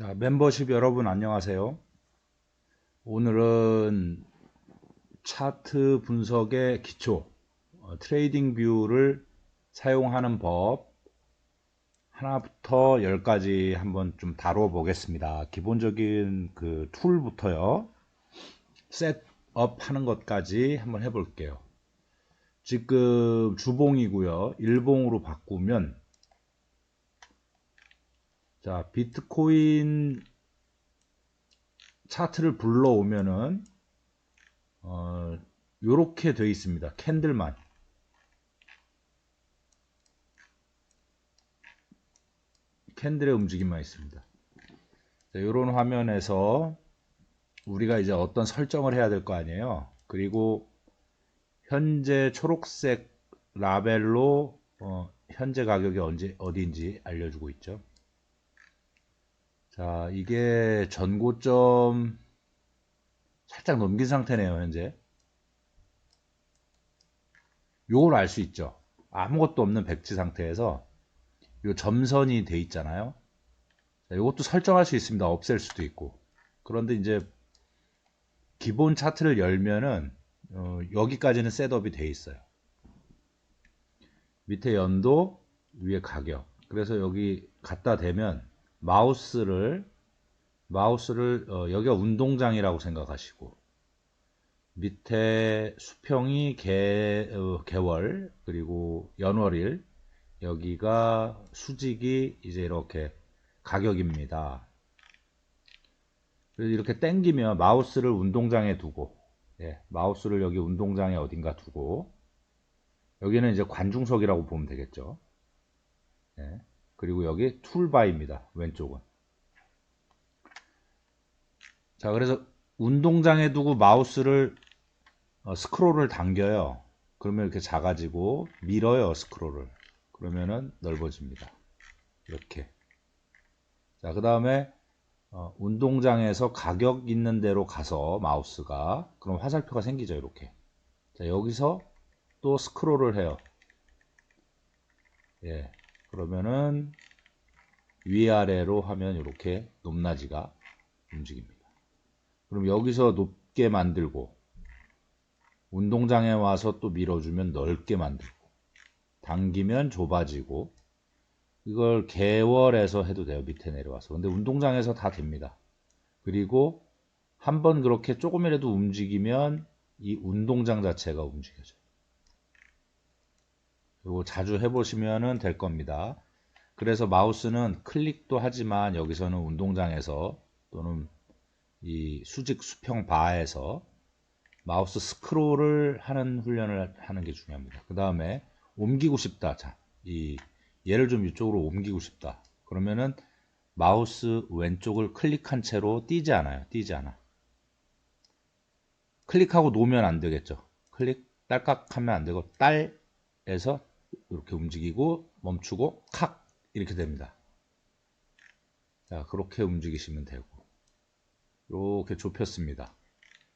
자, 멤버십 여러분 안녕하세요. 오늘은 차트 분석의 기초, 어, 트레이딩 뷰를 사용하는 법 하나부터 열까지 한번 좀 다뤄보겠습니다. 기본적인 그 툴부터요. 셋업 하는 것까지 한번 해볼게요. 지금 주봉이고요. 일봉으로 바꾸면 자, 비트코인 차트를 불러오면은 어, 요렇게 돼 있습니다. 캔들만. 캔들의 움직임만 있습니다. 자, 요런 화면에서 우리가 이제 어떤 설정을 해야 될 거 아니에요. 그리고 현재 초록색 라벨로 어, 현재 가격이 언제 어디인지 알려주고 있죠. 자, 이게 전고점 살짝 넘긴 상태네요, 현재. 요걸 알 수 있죠. 아무것도 없는 백지 상태에서 요 점선이 돼 있잖아요. 자, 요것도 설정할 수 있습니다. 없앨 수도 있고. 그런데 이제 기본 차트를 열면은 어, 여기까지는 셋업이 돼 있어요. 밑에 연도, 위에 가격. 그래서 여기 갖다 대면 마우스를 마우스를 어, 여기가 운동장이라고 생각하시고 밑에 수평이 개, 어, 개월 그리고 연월일 여기가 수직이 이제 이렇게 가격입니다. 그래서 이렇게 땡기면 마우스를 운동장에 두고 예, 마우스를 여기 운동장에 어딘가 두고 여기는 이제 관중석이라고 보면 되겠죠. 예. 그리고 여기 툴바입니다. 왼쪽은. 자, 그래서 운동장에 두고 마우스를 어, 스크롤을 당겨요. 그러면 이렇게 작아지고 밀어요, 스크롤을. 그러면은 넓어집니다. 이렇게. 자, 그 다음에 어, 운동장에서 가격 있는 대로 가서 마우스가 그럼 화살표가 생기죠, 이렇게. 자, 여기서 또 스크롤을 해요. 예. 그러면은 위아래로 하면 이렇게 높낮이가 움직입니다. 그럼 여기서 높게 만들고 운동장에 와서 또 밀어주면 넓게 만들고 당기면 좁아지고 이걸 개월에서 해도 돼요. 밑에 내려와서. 근데 운동장에서 다 됩니다. 그리고 한번 그렇게 조금이라도 움직이면 이 운동장 자체가 움직여져요. 이거 자주 해보시면 될 겁니다. 그래서 마우스는 클릭도 하지만 여기서는 운동장에서 또는 이 수직 수평 바에서 마우스 스크롤을 하는 훈련을 하는 게 중요합니다. 그 다음에 옮기고 싶다. 자, 이 얘를 좀 이쪽으로 옮기고 싶다. 그러면은 마우스 왼쪽을 클릭한 채로 띄지 않아요. 띄지 않아. 클릭하고 놓으면 안 되겠죠. 클릭 딸깍 하면 안 되고 딸에서 이렇게 움직이고 멈추고 칵 이렇게 됩니다. 자, 그렇게 움직이시면 되고 이렇게 좁혔습니다.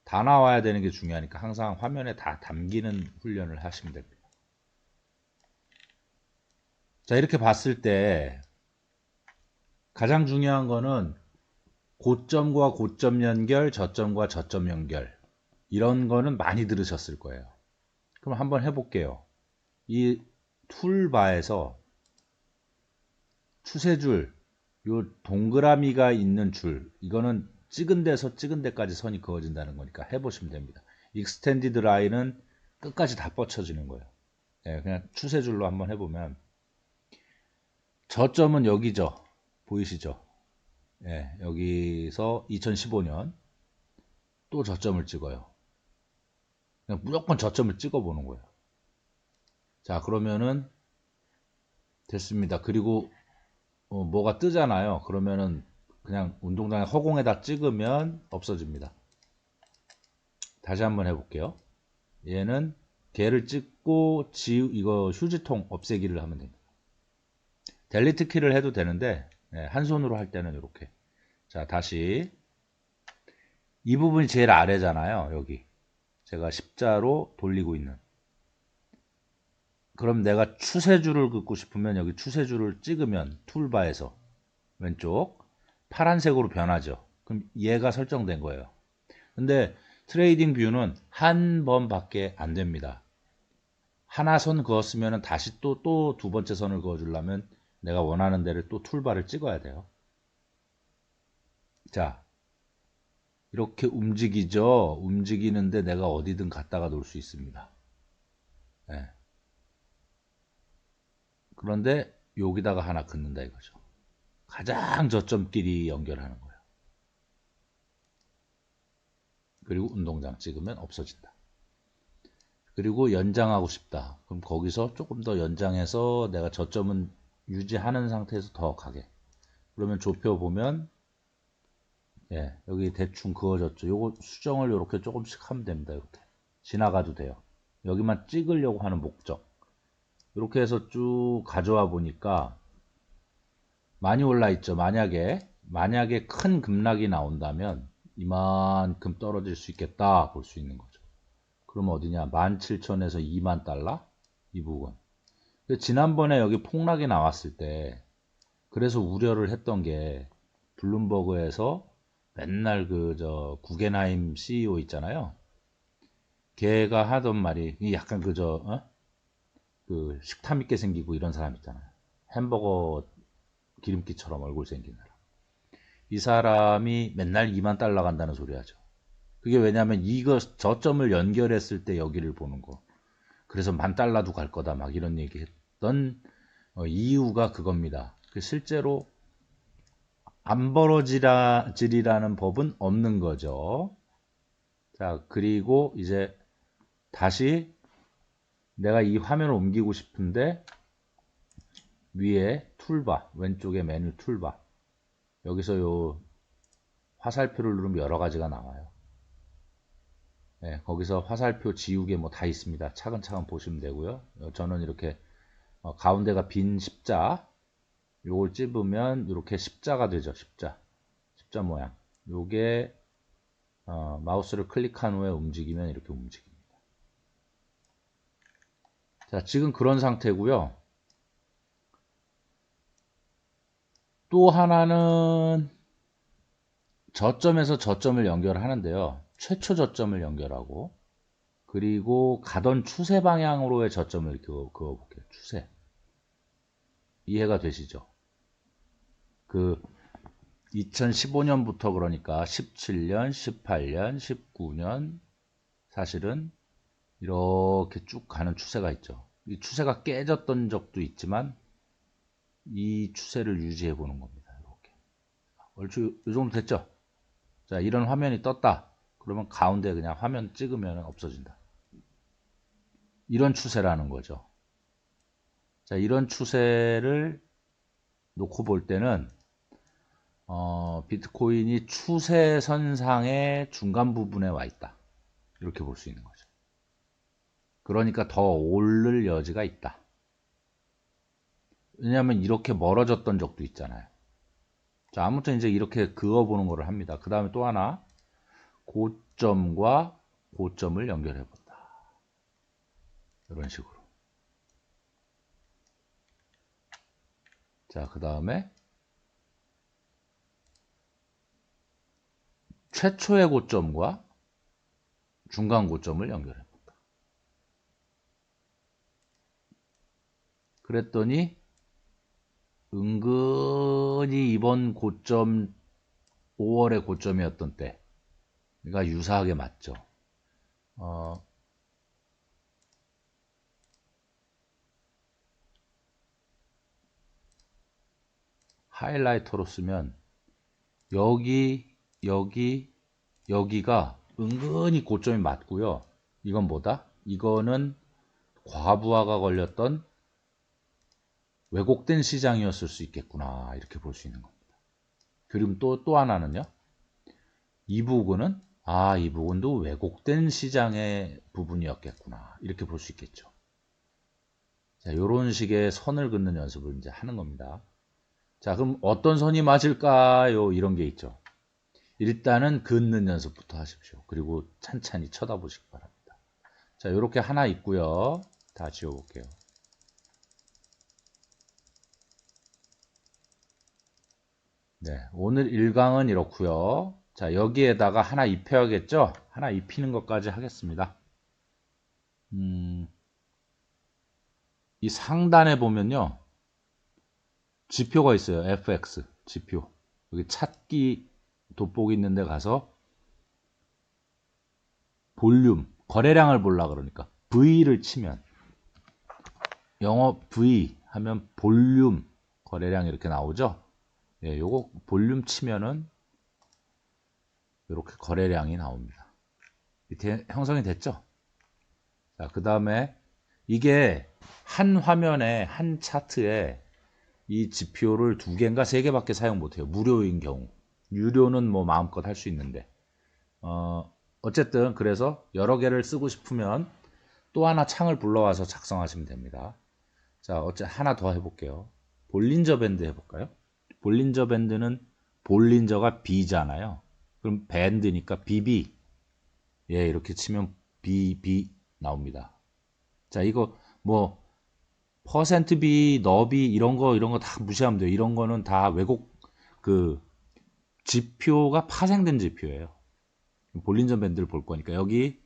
다 나와야 되는 게 중요하니까 항상 화면에 다 담기는 훈련을 하시면 됩니다. 자, 이렇게 봤을 때 가장 중요한 거는 고점과 고점 연결, 저점과 저점 연결 이런 거는 많이 들으셨을 거예요. 그럼 한번 해볼게요. 이 툴바에서 추세줄 요 동그라미가 있는 줄 이거는 찍은 데서 찍은 데까지 선이 그어진다는 거니까 해보시면 됩니다. 익스텐디드 라인은 끝까지 다 뻗쳐지는 거예요. 예, 그냥 추세줄로 한번 해보면 저점은 여기죠. 보이시죠? 예, 여기서 2015년 또 저점을 찍어요. 무조건 저점을 찍어보는 거예요. 자 그러면은 됐습니다. 그리고 어, 뭐가 뜨잖아요. 그러면은 그냥 운동장에 허공에다 찍으면 없어집니다. 다시 한번 해볼게요. 얘는 개를 찍고 지 이거 휴지통 없애기를 하면 됩니다. 델리트 키를 해도 되는데 네, 한 손으로 할 때는 이렇게 자 다시 이 부분이 제일 아래잖아요. 여기 제가 십자로 돌리고 있는 그럼 내가 추세줄을 긋고 싶으면 여기 추세줄을 찍으면 툴바에서 왼쪽 파란색으로 변하죠. 그럼 얘가 설정된 거예요. 근데 트레이딩 뷰는 한 번밖에 안 됩니다. 하나 선 그었으면 다시 또 또 두 번째 선을 그어주려면 내가 원하는 데를 또 툴바를 찍어야 돼요. 자, 이렇게 움직이죠. 움직이는데 내가 어디든 갔다가 놀 수 있습니다. 예. 그런데 여기다가 하나 긋는다 이거죠. 가장 저점끼리 연결하는 거예요. 그리고 운동장 찍으면 없어진다. 그리고 연장하고 싶다. 그럼 거기서 조금 더 연장해서 내가 저점은 유지하는 상태에서 더 가게. 그러면 좁혀 보면 예, 여기 대충 그어졌죠. 요거 수정을 이렇게 조금씩 하면 됩니다. 이렇게 지나가도 돼요. 여기만 찍으려고 하는 목적. 이렇게 해서 쭉 가져와 보니까 많이 올라 있죠. 만약에 만약에 큰 급락이 나온다면 이만큼 떨어질 수 있겠다 볼 수 있는 거죠. 그럼 어디냐? 17,000에서 2만 달러 이 부분. 지난번에 여기 폭락이 나왔을 때 그래서 우려를 했던 게 블룸버그에서 맨날 그 저 구겐하임 CEO 있잖아요. 걔가 하던 말이 이 약간 그저 어? 그 식탐 있게 생기고 이런 사람 있잖아요. 햄버거 기름기처럼 얼굴 생긴 사람. 이 사람이 맨날 2만 달러 간다는 소리 하죠. 그게 왜냐하면 이거 저점을 연결했을 때 여기를 보는 거. 그래서 만 달러도 갈 거다 막 이런 얘기 했던 어, 이유가 그겁니다. 그 실제로 안 벌어지리라는 법은 없는 거죠. 자, 그리고 이제 다시 내가 이 화면을 옮기고 싶은데 위에 툴바, 왼쪽에 메뉴 툴바. 여기서 요 화살표를 누르면 여러 가지가 나와요. 네, 거기서 화살표 지우개 뭐 다 있습니다. 차근차근 보시면 되고요. 저는 이렇게 어, 가운데가 빈 십자 요걸 찝으면 이렇게 십자가 되죠. 십자. 십자 모양. 요게 어, 마우스를 클릭한 후에 움직이면 이렇게 움직입니다. 자, 지금 그런 상태고요. 또 하나는 저점에서 저점을 연결하는데요. 최초 저점을 연결하고 그리고 가던 추세 방향으로의 저점을 그어, 그어볼게요. 추세. 이해가 되시죠? 그 2015년부터 그러니까 17년, 18년, 19년 사실은 이렇게 쭉 가는 추세가 있죠. 이 추세가 깨졌던 적도 있지만 이 추세를 유지해 보는 겁니다. 이렇게. 얼추 이 정도 됐죠? 자, 이런 화면이 떴다. 그러면 가운데 그냥 화면 찍으면 없어진다. 이런 추세라는 거죠. 자, 이런 추세를 놓고 볼 때는 어, 비트코인이 추세선상의 중간 부분에 와 있다. 이렇게 볼 수 있는 거죠. 그러니까 더 오를 여지가 있다. 왜냐하면 이렇게 멀어졌던 적도 있잖아요. 자, 아무튼 이제 이렇게 그어보는 거를 합니다. 그 다음에 또 하나, 고점과 고점을 연결해 본다. 이런 식으로. 자, 그 다음에 최초의 고점과 중간 고점을 연결해 본다. 그랬더니 은근히 이번 고점 5월의 고점이었던 때가 유사하게 맞죠. 어, 하이라이터로 쓰면 여기 여기 여기가 은근히 고점이 맞고요. 이건 뭐다? 이거는 과부하가 걸렸던 왜곡된 시장이었을 수 있겠구나 이렇게 볼 수 있는 겁니다. 그리고 또, 또 하나는요. 이 부분은 아, 이 부분도 왜곡된 시장의 부분이었겠구나 이렇게 볼 수 있겠죠. 자, 이런 식의 선을 긋는 연습을 이제 하는 겁니다. 자, 그럼 어떤 선이 맞을까요? 이런 게 있죠. 일단은 긋는 연습부터 하십시오. 그리고 찬찬히 쳐다보시기 바랍니다. 자, 이렇게 하나 있고요. 다 지워볼게요. 네, 오늘 1강은 이렇고요. 자, 여기에다가 하나 입혀야겠죠? 하나 입히는 것까지 하겠습니다. 음, 이 상단에 보면요. 지표가 있어요. fx 지표. 여기 찾기 돋보기 있는 데 가서 볼륨, 거래량을 볼라 그러니까 V를 치면 영어 V 하면 볼륨 거래량 이렇게 나오죠. 예, 요거 볼륨 치면은 이렇게 거래량이 나옵니다. 이렇게 형성이 됐죠? 자, 그 다음에 이게 한 화면에 한 차트에 이 지표를 두 개인가 세 개밖에 사용 못해요. 무료인 경우. 유료는 뭐 마음껏 할 수 있는데. 어, 어쨌든 그래서 여러 개를 쓰고 싶으면 또 하나 창을 불러와서 작성하시면 됩니다. 자, 어째 하나 더 해볼게요. 볼린저 밴드 해볼까요? 볼린저 밴드는 볼린저가 B잖아요. 그럼 밴드니까 BB. 예, 이렇게 치면 BB 나옵니다. 자, 이거 뭐 퍼센트 비, 너비 이런 거 이런 거 다 무시하면 돼요. 이런 거는 다 왜곡 그 지표가 파생된 지표예요. 볼린저 밴드를 볼 거니까 여기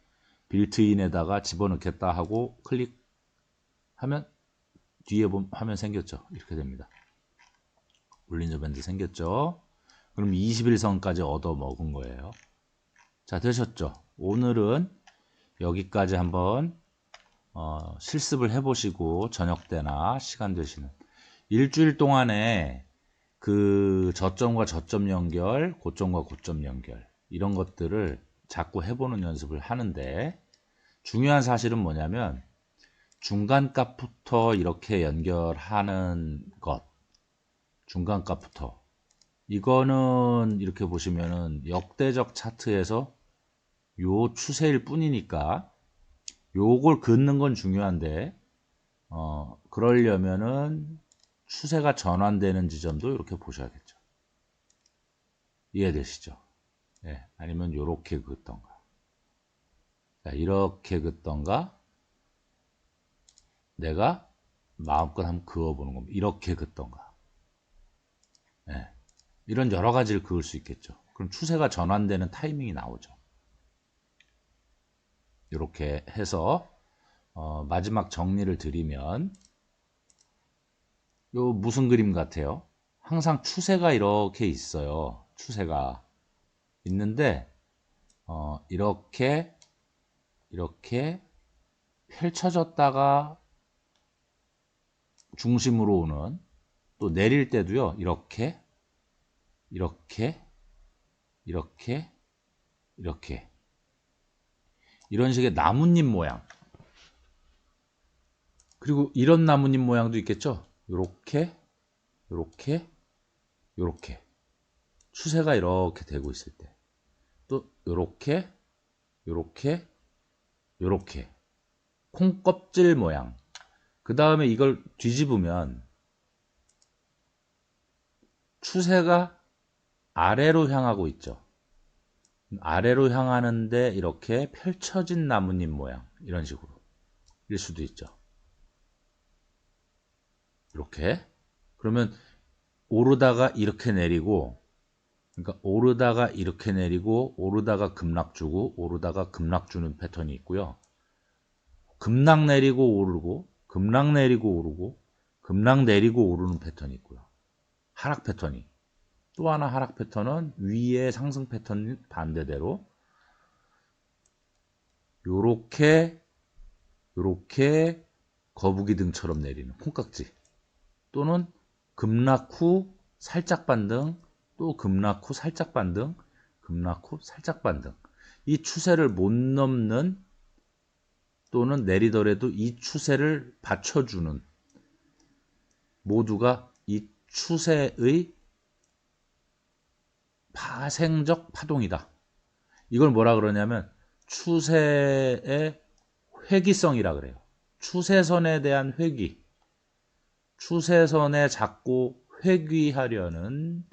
빌트인에다가 집어넣겠다 하고 클릭하면 뒤에 보면 화면 생겼죠. 이렇게 됩니다. 볼린저 밴드 생겼죠. 그럼 21선까지 얻어 먹은 거예요. 자, 되셨죠? 오늘은 여기까지 한번 어, 실습을 해보시고 저녁 때나 시간 되시는 일주일 동안에 그 저점과 저점 연결, 고점과 고점 연결 이런 것들을 자꾸 해보는 연습을 하는데 중요한 사실은 뭐냐면 중간값부터 이렇게 연결하는 것 중간값부터 이거는 이렇게 보시면은 역대적 차트에서 요 추세일 뿐이니까 요걸 긋는 건 중요한데 어 그러려면은 추세가 전환되는 지점도 이렇게 보셔야겠죠. 이해되시죠? 예, 아니면 요렇게 긋던가. 자, 이렇게 긋던가 내가 마음껏 한번 그어보는 겁니다. 이렇게 긋던가. 예, 이런 여러 가지를 그을 수 있겠죠. 그럼 추세가 전환되는 타이밍이 나오죠. 이렇게 해서 어, 마지막 정리를 드리면 요 무슨 그림 같아요? 항상 추세가 이렇게 있어요. 추세가 있는데 어, 이렇게 이렇게 펼쳐졌다가 중심으로 오는 또 내릴 때도요. 이렇게 이렇게 이렇게 이렇게. 이런 식의 나뭇잎 모양. 그리고 이런 나뭇잎 모양도 있겠죠? 요렇게 요렇게 요렇게. 추세가 이렇게 되고 있을 때. 또 요렇게 요렇게 요렇게. 콩껍질 모양. 그 다음에 이걸 뒤집으면 추세가 아래로 향하고 있죠 아래로 향하는데 이렇게 펼쳐진 나뭇잎 모양 이런 식으로 일 수도 있죠. 이렇게 그러면 오르다가 이렇게 내리고 그러니까 오르다가 이렇게 내리고 오르다가 급락 주고 오르다가 급락 주는 패턴이 있고요. 급락 내리고 오르고 급락 내리고 오르고 급락 내리고 오르는 패턴이 있고요. 하락 패턴이. 또 하나 하락 패턴은 위의 상승 패턴 반대대로 요렇게 요렇게 거북이 등처럼 내리는 콩깍지. 또는 급락 후 살짝 반등 또 급락 후 살짝 반등 급락 후 살짝 반등. 이 추세를 못 넘는 또는 내리더라도 이 추세를 받쳐주는 모두가 이 추세의 파생적 파동이다. 이걸 뭐라 그러냐면 추세의 회기성이라 그래요. 추세선에 대한 회귀. 추세선에 자꾸 회귀하려는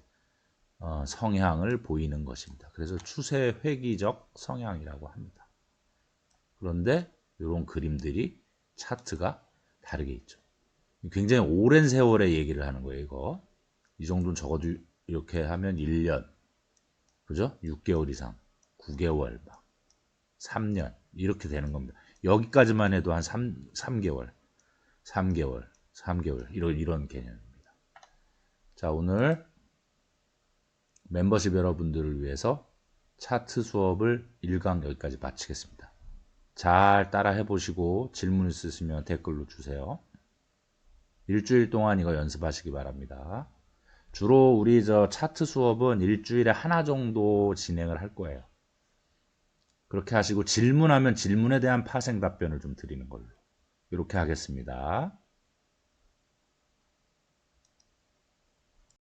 어, 성향을 보이는 것입니다. 그래서 추세 회귀적 성향이라고 합니다. 그런데 이런 그림들이 차트가 다르게 있죠. 굉장히 오랜 세월의 얘기를 하는 거예요, 이거. 이 정도는 적어도 이렇게 하면 1년. 그죠? 6개월 이상. 9개월 막 3년 이렇게 되는 겁니다. 여기까지만 해도 한 3, 3개월. 3개월. 3개월. 이런 이런 개념입니다. 자, 오늘 멤버십 여러분들을 위해서 차트 수업을 1강 여기까지 마치겠습니다. 잘 따라 해보시고 질문 있으시면 댓글로 주세요. 일주일 동안 이거 연습하시기 바랍니다. 주로 우리 저 차트 수업은 일주일에 하나 정도 진행을 할 거예요. 그렇게 하시고 질문하면 질문에 대한 파생 답변을 좀 드리는 걸로. 이렇게 하겠습니다.